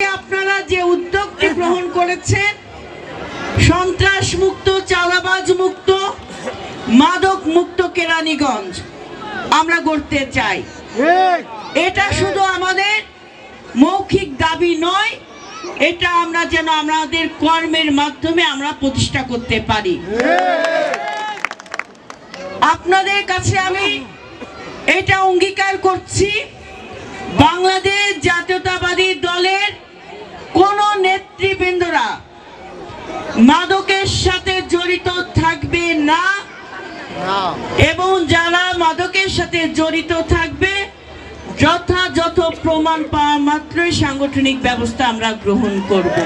আপনারা যে উদ্যোগটি গ্রহণ করেছেন, সন্ত্রাস মুক্ত, চাঁদাবাজ মুক্ত, মাদক মুক্ত কেরানীগঞ্জ, আমরা করতে চাই। এটা শুধু আমাদের মৌখিক দাবি নয়, এটা আমরা যেন আমাদের কর্মের মাধ্যমে আমরা প্রতিষ্ঠা করতে পারি। আপনাদের কাছে আমি এটা অঙ্গীকার করছি, বাংলাদেশ জাতীয়তাবাদী দলের কোন নেতৃবৃন্দরা মাদকের সাথে জড়িত থাকবে না। এবং যারা মাদকের সাথে জড়িত থাকবে যথাযথ প্রমাণ পাওয়া মাত্রই সাংগঠনিক ব্যবস্থা আমরা গ্রহণ করব।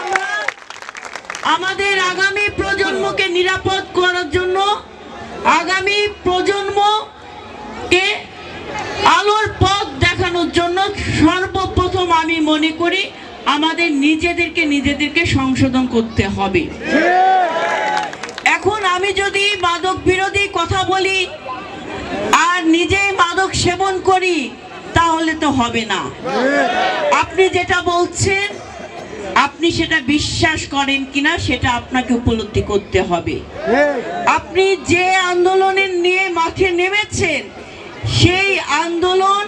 আমরা আমাদের আগামী প্রজন্মকে নিরাপদ করার জন্য আগামী প্রজন্মকে আলোর পথ দেখানোর জন্য সর্বপ্রথম আমি মনে করি আমাদের নিজেদেরকে নিজেদেরকে সংশোধন করতে হবে। এখন আমি যদি মাদক বিরোধী কথা বলি আর নিজেই মাদক সেবন করি, তাহলে তো হবে না। আপনি যেটা বলছেন, আপনি সেটা বিশ্বাস করেন কিনা সেটা আপনাকে উপলব্ধি করতে হবে। আপনি যে আন্দোলনের নিয়ে মাঠে নেমেছেন, সেই আন্দোলন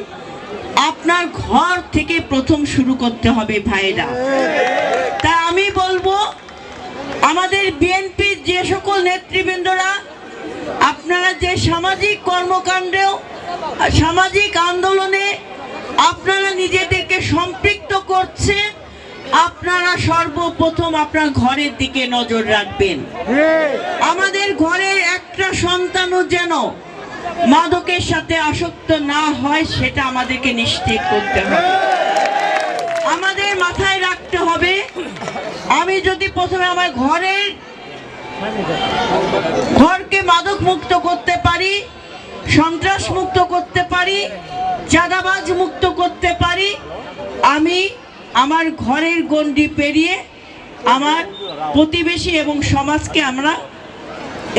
আপনার ঘর থেকে প্রথম শুরু করতে হবে ভাইরা। তা আমি বলব আমাদের বিএনপির যে সকল নেতৃবৃন্দরা আপনারা যে সামাজিক কর্মকাণ্ডেও সামাজিক আন্দোলনে আপনারা নিজেদেরকে সম্পৃক্ত করছেন আপনারা সর্বপ্রথম আপনার ঘরের দিকে নজর রাখবেন। আমাদের ঘরের একটা সন্তানও যেন মাদকের সাথে আসক্ত না হয়, সেটা আমাদেরকে নিশ্চিত করতে হবে। আমাদের মাথায় রাখতে হবে, আমি যদি প্রথমে আমার ঘরের ঘরকে মাদক মুক্ত করতে পারি সন্ত্রাস মুক্ত করতে পারি চাঁদাবাজ মুক্ত করতে পারি, আমি আমার ঘরের গণ্ডি পেরিয়ে আমার প্রতিবেশী এবং সমাজকে আমরা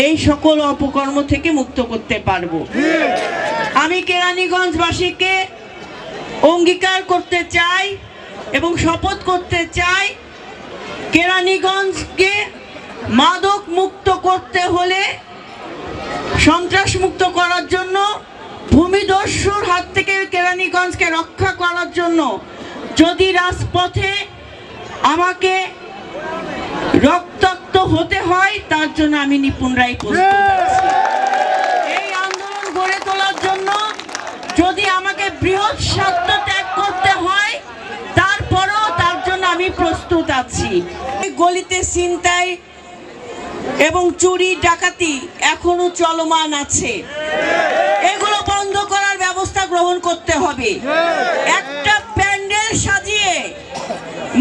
এই সকল অপকর্ম থেকে মুক্ত করতে পারব। আমি কেরানীগঞ্জবাসীকে অঙ্গীকার করতে চাই এবং শপথ করতে চাই, কেরানীগঞ্জকে মাদক মুক্ত করতে হলে, সন্ত্রাস মুক্ত করার জন্য, ভূমিদস্যুর হাত থেকে কেরানীগঞ্জকে রক্ষা করার জন্য যদি রাজপথে আমাকে রক্তাক্ত হতে হয় তার জন্য আমি নিপুণ রায় এই আন্দোলন গড়ে তোলার জন্য যদি আমাকে বৃহৎ স্বার্থ ত্যাগ করতে হয় তারপরও তার জন্য আমি প্রস্তুত আছি। গলিতে চিন্তায় এবং চুরি ডাকাতি এখনও চলমান আছে। এগুলো বন্ধ করার ব্যবস্থা গ্রহণ করতে হবে। একটা প্যান্ডেল সাজিয়ে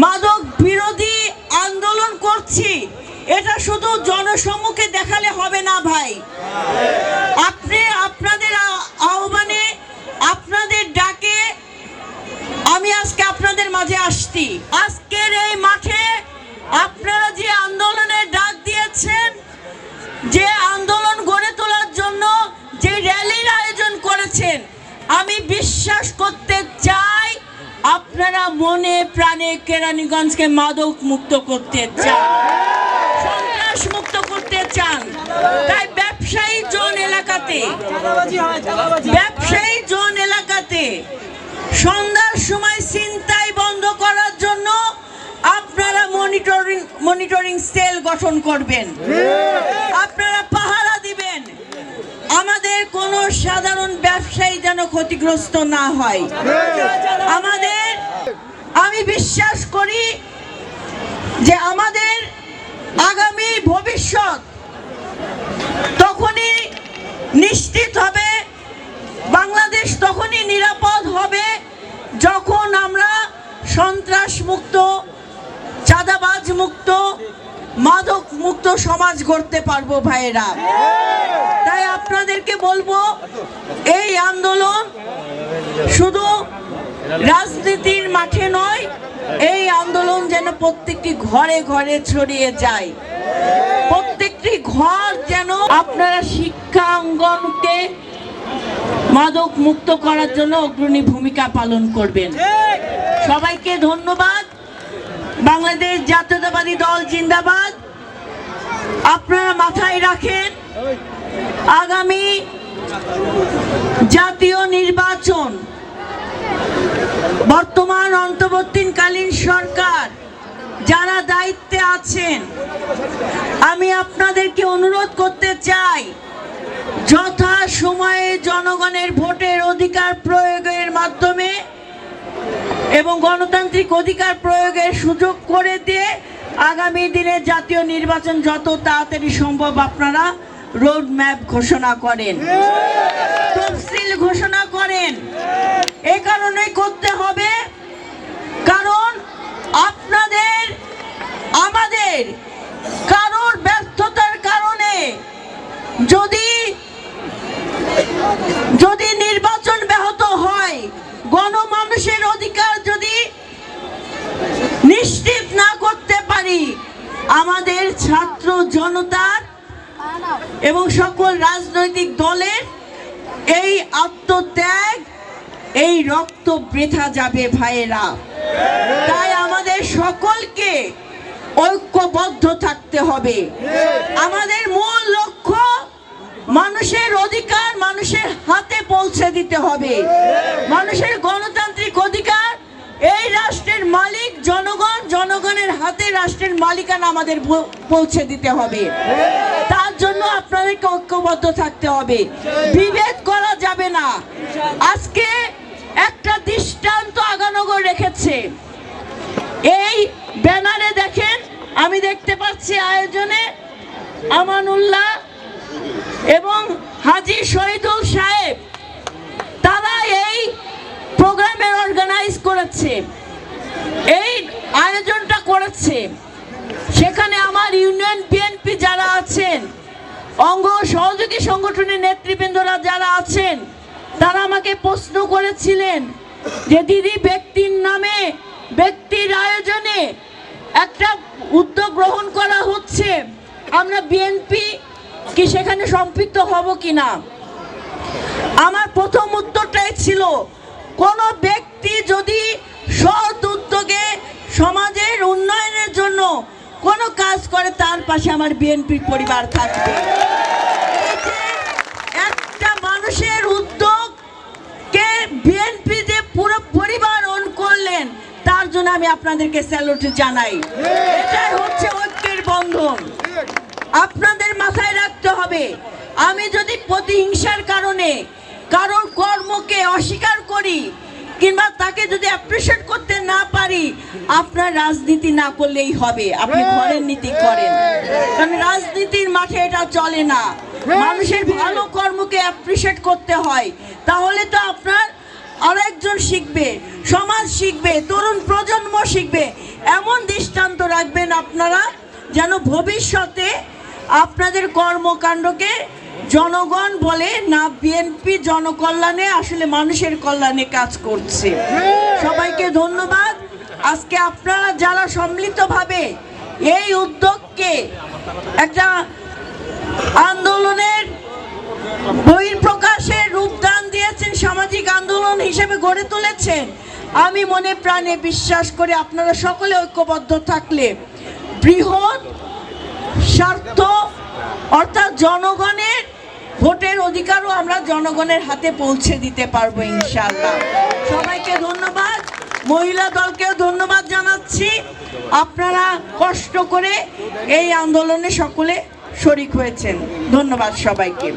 মাদক এটা শুধু জনসম্মুখে দেখালে হবে না ভাই। আপনি আপনাদের আহ্বানে আপনাদের ডাকে আমি আজকে আপনাদের মাঝে আসছি। আজকের এই মাঠে আপনারা যে আন্দোলনের ডাক দিয়েছেন, যে আন্দোলন গড়ে তোলার জন্য যে র্যালির আয়োজন করেছেন, আমি বিশ্বাস করতে চাই আপনারা মনে প্রাণে কেরানীগঞ্জকে মাদক মুক্ত করতে চান। তাই ব্যবসায়ী জোন এলাকাতে, ব্যবসায়ী জোন এলাকাতে সন্ধ্যার সময় চিন্তাই বন্ধ করার জন্য আপনারা মনিটরিং মনিটরিং সেল গঠন করবেন। আপনারা পাহারা দিবেন। আমাদের কোন সাধারণ ব্যবসায়ী যেন ক্ষতিগ্রস্ত না হয়। আমাদের, আমি বিশ্বাস করি যে আমাদের আগামী ভবিষ্যৎ তখনই নিশ্চিত হবে, বাংলাদেশ তখনই নিরাপদ হবে যখন আমরা সন্ত্রাস মুক্ত চাঁদাবাজ মুক্ত মাদক মুক্ত সমাজ গড়তে পারব ভাইয়েরা। তাই আপনাদেরকে বলব, এই আন্দোলন শুধু রাজনীতির মাঠে নয়, এই আন্দোলন যেন প্রত্যেকটি ঘরে ঘরে ছড়িয়ে যায়। প্রত্যেকটি ঘর যেন আপনারা শিক্ষা অঙ্গনকে মাদক মুক্ত করার জন্য অগ্রণী ভূমিকা পালন করবেন। সবাইকে ধন্যবাদ। বাংলাদেশ জাতীয়তাবাদী দল জিন্দাবাদ। আপনারা মাথায় রাখেন, আগামী জাতীয় নির্বাচন বর্তমান অন্তর্বর্তীকালীন সরকার যারা দায়িত্বে আছেন, আমি আপনাদেরকে অনুরোধ করতে চাই, যথা সময়ে জনগণের ভোটের অধিকার প্রয়োগের মাধ্যমে এবং গণতান্ত্রিক অধিকার প্রয়োগের সুযোগ করে দিয়ে আগামী দিনে জাতীয় নির্বাচন যত তাড়াতাড়ি সম্ভব আপনারা রোড ম্যাপ ঘোষণা করেন। তফসিল ঘোষণা করেন। এ কারণে করতে হবে, কারণ আপনাদের আমাদের কারোর ব্যর্থতার কারণে যদি যদি নির্বাচন ব্যাহত হয়, গণমানুষের অধিকার যদি নিশ্চিত না করতে পারি, আমাদের ছাত্র জনতার এবং সকল রাজনৈতিক দলের এই আত্মত্যাগ, এই রক্ত বৃথা যাবে ভাইয়েরা। তাই আমাদের সকলকে ঐক্যবদ্ধ থাকতে হবে। আমাদের মূল লক্ষ্য মানুষের অধিকার মানুষের হাতে পৌঁছে দিতে হবে। মানুষের গণতান্ত্রিক অধিকার, এই রাষ্ট্রের মালিক জনগণ, জনগণের হাতে রাষ্ট্রের মালিকানা আমাদের পৌঁছে দিতে হবে। তার জন্য আপনাদেরকে ঐক্যবদ্ধ থাকতে হবে। বিভেদ করা যাবে না। আজকে একটা দৃষ্টান্ত আগানগর রেখেছে। এই ব্যানারে দেখেন, আমি দেখতে পাচ্ছি আয়োজনে আমানুল্লাহ এবং হাজি শহীদুল সাহেব, তারা এই প্রোগ্রামের অর্গানাইজ করেছে, এই আয়োজনটা করেছে। সেখানে আমার ইউনিয়ন বিএনপি যারা আছেন, অঙ্গ সহযোগী সংগঠনের নেতৃবৃন্দরা যারা আছেন, তারা আমাকে প্রশ্ন করেছিলেন যে দিদি ব্যক্তির নামে, ব্যক্তির আয়োজনে একটা উদ্যোগ গ্রহণ করা হচ্ছে। আমরা বিএনপি কি সেখানে সম্পৃক্ত হব কি না আমার প্রথম উত্তরটাই ছিল, কোন ব্যক্তি যদি সৎ উদ্যোগে সমাজের উন্নয়নের জন্য কোনো কাজ করে, তার পাশে আমার বিএনপির পরিবার থাকবে। একটা মানুষের উদ্যোগকে বিএনপি যে পুরো পরিবার অন করলেন, তার জন্য আমি আপনাদেরকে স্যালুট জানাই। এটাই হচ্ছে ঐক্যের বন্ধন। আপনাদের মাথায় রাখতে হবে। আমি যদি প্রতিহিংসার কারণে কারোর কর্মকে অস্বীকার করি কিংবা তাকে যদি অ্যাপ্রিসিয়েট করতে না পারি আপনার রাজনীতি না করলেই হবে। আপনি ঘরের নীতি করেন। কারণ রাজনীতির মাঠে এটা চলে না। মানুষের ভালো কর্মকে অ্যাপ্রিসিয়েট করতে হয়। তাহলে তো আপনার আরেকজন শিখবে সমাজ শিখবে তরুণ প্রজন্ম শিখবে। এমন দৃষ্টান্ত রাখবেন আপনারা যেন ভবিষ্যতে আপনাদের কর্মকাণ্ডকে জনগণ বলে না বিএনপি জনকল্যাণে আসলে মানুষের কল্যাণে কাজ করছে। সবাইকে ধন্যবাদ। আজকে আপনারা যারা সম্মিলিতভাবে এই উদ্যোগকে একটা আন্দোলনের বহির্প্রকাশের রূপদান দিয়েছেন, সামাজিক আন্দোলন হিসেবে গড়ে তুলেছেন, আমি মনে প্রাণে বিশ্বাস করে আপনারা সকলে ঐক্যবদ্ধ থাকলে বৃহৎ স্বার্থ, অর্থাৎ জনগণের ভোটের অধিকারও আমরা জনগণের হাতে পৌঁছে দিতে পারব ইনশাল্লাহ সবাইকে ধন্যবাদ, মহিলা দলকেও ধন্যবাদ জানাচ্ছি। আপনারা কষ্ট করে এই আন্দোলনে সকলে শরিক হয়েছেন। ধন্যবাদ সবাইকে।